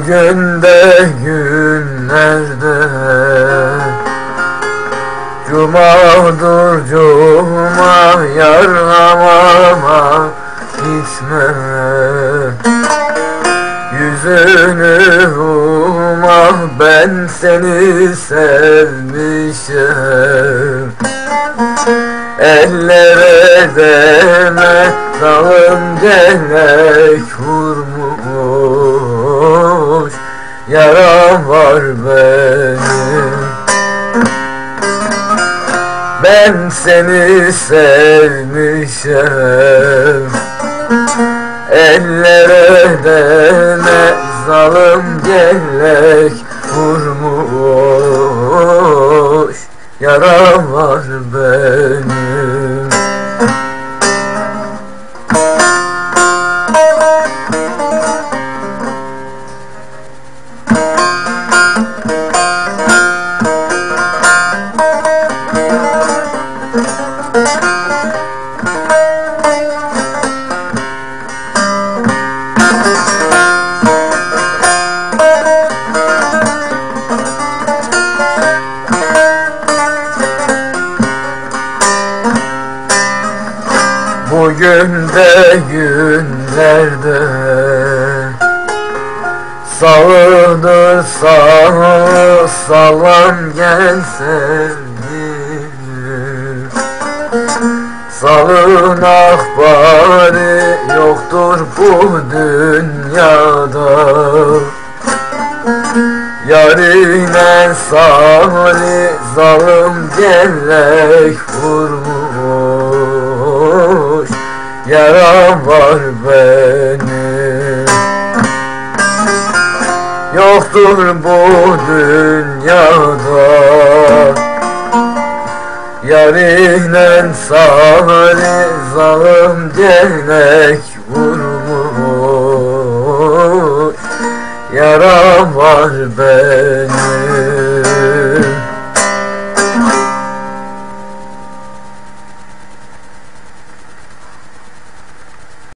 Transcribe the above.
Bugün de günlerde Cumadır cuma yarlamama gitme Yüzünü vurma ben seni sevmişim. Ellere deme dalım gelek vurmuş Yaram var benim. Ben seni sevmişim. Ellere deme zalim gelek vurmuş. Yaram var benim Bugün de günlerde Sağıdır sağ salam gel Sağın ahbari yoktur bu dünyada. Yarine sali zalim gelek vurmuş. Yaram var benim. Yoktur bu dünyada Yarine sali zalim gelek vurmuş. Yaram var benim